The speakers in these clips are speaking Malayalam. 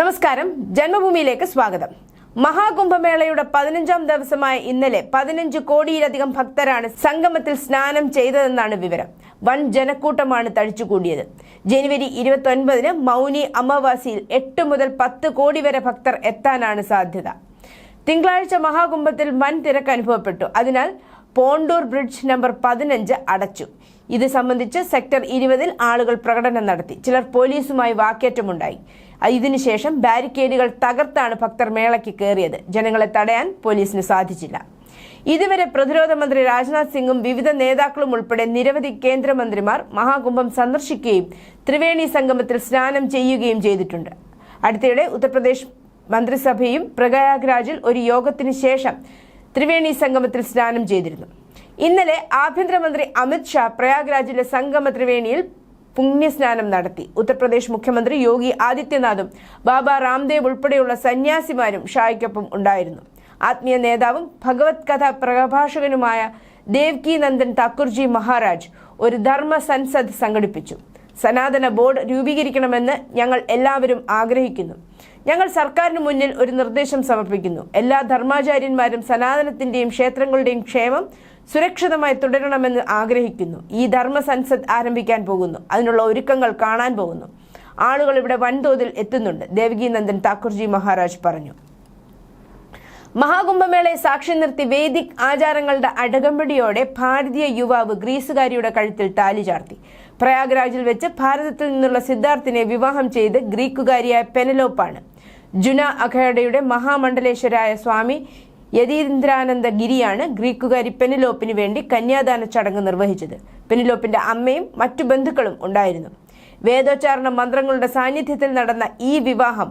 നമസ്കാരം. ജന്മഭൂമിയിലേക്ക് സ്വാഗതം. മഹാകുംഭമേളയുടെ പതിനഞ്ചാം ദിവസമായ ഇന്നലെ പതിനഞ്ച് കോടിയിലധികം ഭക്തരാണ് സംഗമത്തിൽ സ്നാനം ചെയ്തതെന്നാണ് വിവരം. വൻ ജനക്കൂട്ടമാണ് തടിച്ചുകൂടിയത്. ജനുവരി ഇരുപത്തി ഒൻപതിന് മൗനി അമാവാസിയിൽ എട്ട് മുതൽ പത്ത് കോടി വരെ ഭക്തർ എത്താനാണ് സാധ്യത. തിങ്കളാഴ്ച മഹാകുംഭത്തിൽ വൻ തിരക്ക് അനുഭവപ്പെട്ടു. അതിനാൽ പോണ്ടൂർ ബ്രിഡ്ജ് നമ്പർ പതിനഞ്ച് അടച്ചു. ഇത് സംബന്ധിച്ച് സെക്ടർ ഇരുപതിൽ ആളുകൾ പ്രകടനം നടത്തി. ചിലർ പോലീസുമായി വാക്കേറ്റമുണ്ടായി. ഇതിനുശേഷം ബാരിക്കേഡുകൾ തകർത്താണ് ഭക്തർ മേളയ്ക്ക് കയറിയത്. ജനങ്ങളെ തടയാൻ പോലീസിന് സാധിച്ചില്ല. ഇതുവരെ പ്രതിരോധ മന്ത്രി രാജ്നാഥ് സിംഗും വിവിധ നേതാക്കളും ഉൾപ്പെടെ നിരവധി കേന്ദ്രമന്ത്രിമാർ മഹാകുംഭം സന്ദർശിക്കുകയും ത്രിവേണി സംഗമത്തിൽ സ്നാനം ചെയ്യുകയും ചെയ്തിട്ടുണ്ട്. അടുത്തിടെ ഉത്തർപ്രദേശ് മന്ത്രിസഭയും പ്രയാഗ്രാജിൽ ഒരു യോഗത്തിന് ശേഷം ത്രിവേണി സംഗമത്തിൽ സ്നാനം ചെയ്തിരുന്നു. ഇന്നലെ ആഭ്യന്തരമന്ത്രി അമിത് ഷാ പ്രയാഗ്രാജിലെ സംഗമ ത്രിവേണിയിൽ പുണ്യസ്നാനം നടത്തി. ഉത്തർപ്രദേശ് മുഖ്യമന്ത്രി യോഗി ആദിത്യനാഥും ബാബ രാംദേവ് ഉൾപ്പെടെയുള്ള സന്യാസിമാരും ഷായ്ക്കൊപ്പം ഉണ്ടായിരുന്നു. ആത്മീയ നേതാവും ഭഗവത് കഥ പ്രഭാഷകനുമായ ദേവ്കി നന്ദൻ താക്കൂർജി മഹാരാജ് ഒരു ധർമ്മ സൻസദ് സംഘടിപ്പിച്ചു. സനാതന ബോർഡ് രൂപീകരിക്കണമെന്ന് ഞങ്ങൾ എല്ലാവരും ആഗ്രഹിക്കുന്നു. ഞങ്ങൾ സർക്കാരിന് മുന്നിൽ ഒരു നിർദ്ദേശം സമർപ്പിക്കുന്നു. എല്ലാ ധർമാചാര്യന്മാരും സനാതനത്തിന്റെയും ക്ഷേത്രങ്ങളുടെയും ക്ഷേമം സുരക്ഷിതമായി തുടരണമെന്ന് ആഗ്രഹിക്കുന്നു. ഈ ധർമ്മ സൻസദ് ആരംഭിക്കാൻ പോകുന്നു. അതിനുള്ള ഒരുക്കങ്ങൾ കാണാൻ പോകുന്നു. ആളുകൾ ഇവിടെ വൻതോതിൽ എത്തുന്നുണ്ട്. ദേവകി നന്ദൻ താക്കൂർജി മഹാരാജ് പറഞ്ഞു. മഹാകുംഭമേളയെ സാക്ഷി നിർത്തി വേദിക് ആചാരങ്ങളുടെ അടകമ്പടിയോടെ ഭാരതീയ യുവാവ് ഗ്രീസുകാരിയുടെ കഴുത്തിൽ താലി ചാർത്തി. പ്രയാഗ്രാജിൽ വെച്ച് ഭാരതത്തിൽ നിന്നുള്ള സിദ്ധാർത്ഥിനെ വിവാഹം ചെയ്ത് ഗ്രീക്കുകാരിയായ പെനലോപ്പാണ്. ജുന അഖേഡയുടെ മഹാമണ്ഡലേശ്വരായ സ്വാമി യതീന്ദ്രാനന്ദ ഗിരിയാണ് ഗ്രീക്കുകാരി പെനിലോപ്പിന് വേണ്ടി കന്യാദാന ചടങ്ങ് നിർവഹിച്ചത്. പെനിലോപ്പിന്റെ അമ്മയും മറ്റു ബന്ധുക്കളും ഉണ്ടായിരുന്നു. വേദോച്ചാരണ മന്ത്രങ്ങളുടെ സാന്നിധ്യത്തിൽ നടന്ന ഈ വിവാഹം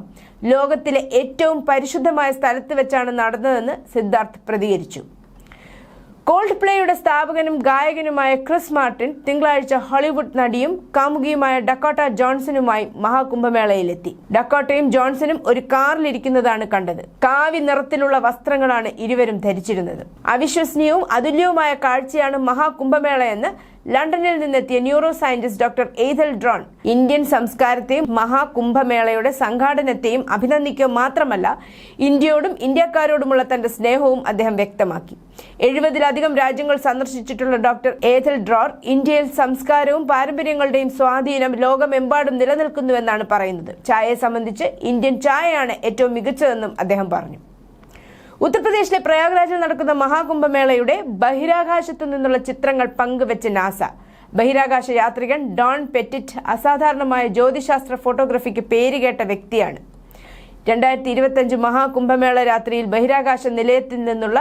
ലോകത്തിലെ ഏറ്റവും പരിശുദ്ധമായ സ്ഥലത്ത് വെച്ചാണ് നടന്നതെന്ന് സിദ്ധാർത്ഥ് പ്രതികരിച്ചു. കോൾഡ് പ്ലേയുടെ സ്ഥാപകനും ഗായകനുമായ ക്രിസ് മാർട്ടിൻ തിങ്കളാഴ്ച ഹോളിവുഡ് നടിയും കാമുകിയുമായ ഡക്കോട്ട ജോൺസണുമായി മഹാകുംഭമേളയിലെത്തി. ഡക്കോട്ടയും ജോൺസണും ഒരു കാറിലിരിക്കുന്നതാണ് കണ്ടത്. കാവി നിറത്തിലുള്ള വസ്ത്രങ്ങളാണ് ഇരുവരും ധരിച്ചിരുന്നത്. അവിശ്വസനീയവും അതുല്യവുമായ കാഴ്ചയാണ് മഹാകുംഭമേളയെന്ന് ലണ്ടനിൽ നിന്നെത്തിയ neuro scientist doctor Ethel Drone Indian സംസ്കാരത്തെയും മഹാകുംഭമേളയുടെ സംഘാടനത്തെയും അഭിനന്ദിക്കുക മാത്രമല്ല ഇന്ത്യയോടും ഇന്ത്യക്കാരോടുമുള്ള തന്റെ സ്നേഹവും അദ്ദേഹം വ്യക്തമാക്കി. എഴുപതിലധികം രാജ്യങ്ങൾ സന്ദർശിച്ചിട്ടുള്ള ഡോക്ടർ ഏതൽ ഡ്രോർ ഇന്ത്യയിൽ സംസ്കാരവും പാരമ്പര്യങ്ങളുടെയും സ്വാധീനം ലോകമെമ്പാടും നിലനിൽക്കുന്നുവെന്നാണ് പറയുന്നത്. ചായയെ സംബന്ധിച്ച് ഇന്ത്യൻ ചായയാണ് ഏറ്റവും മികച്ചതെന്നും അദ്ദേഹം പറഞ്ഞു. ഉത്തർപ്രദേശിലെ പ്രയാഗ്രാജിൽ നടക്കുന്ന മഹാകുംഭമേളയുടെ ബഹിരാകാശത്തു നിന്നുള്ള ചിത്രങ്ങൾ പങ്കുവെച്ച് നാസ. ബഹിരാകാശ യാത്രികൻ ഡോൺ പെറ്റിറ്റ് അസാധാരണമായ ജ്യോതിശാസ്ത്ര ഫോട്ടോഗ്രഫിക്ക് പേരുകേട്ട വ്യക്തിയാണ്. രണ്ടായിരത്തി ഇരുപത്തഞ്ച് മഹാകുംഭമേള രാത്രിയിൽ ബഹിരാകാശ നിലയത്തിൽ നിന്നുള്ള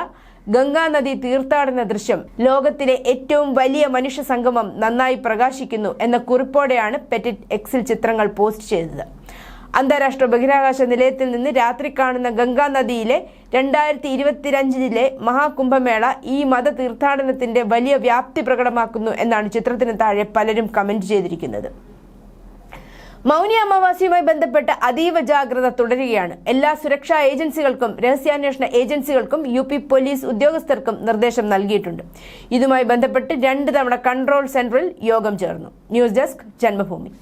ഗംഗാനദി തീർത്ഥാടന ദൃശ്യം ലോകത്തിലെ ഏറ്റവും വലിയ മനുഷ്യ സംഗമം നന്നായി പ്രകാശിക്കുന്നു എന്ന കുറിപ്പോടെയാണ് പെറ്റിറ്റ് എക്സിൽ ചിത്രങ്ങൾ പോസ്റ്റ് ചെയ്തത്. അന്താരാഷ്ട്ര ബഹിരാകാശ നിലയത്തിൽ നിന്ന് രാത്രി കാണുന്ന ഗംഗാ നദിയിലെ രണ്ടായിരത്തി ഇരുപത്തിരഞ്ചിലെ മഹാകുംഭമേള ഈ മത തീർത്ഥാടനത്തിന്റെ വലിയ വ്യാപ്തി പ്രകടമാക്കുന്നു എന്നാണ് ചിത്രത്തിന് താഴെ പലരും കമന്റ് ചെയ്തിരിക്കുന്നത്. മൗനി അമാവാസിയുമായി ബന്ധപ്പെട്ട അതീവ ജാഗ്രത തുടരുകയാണ്. എല്ലാ സുരക്ഷാ ഏജൻസികൾക്കും രഹസ്യാന്വേഷണ ഏജൻസികൾക്കും യു പി പോലീസ് ഉദ്യോഗസ്ഥർക്കും നിർദ്ദേശം നൽകിയിട്ടുണ്ട്. ഇതുമായി ബന്ധപ്പെട്ട് രണ്ട് തവണ കൺട്രോൾ സെന്ററിൽ യോഗം ചേർന്നു. News desk Janmabhoomi.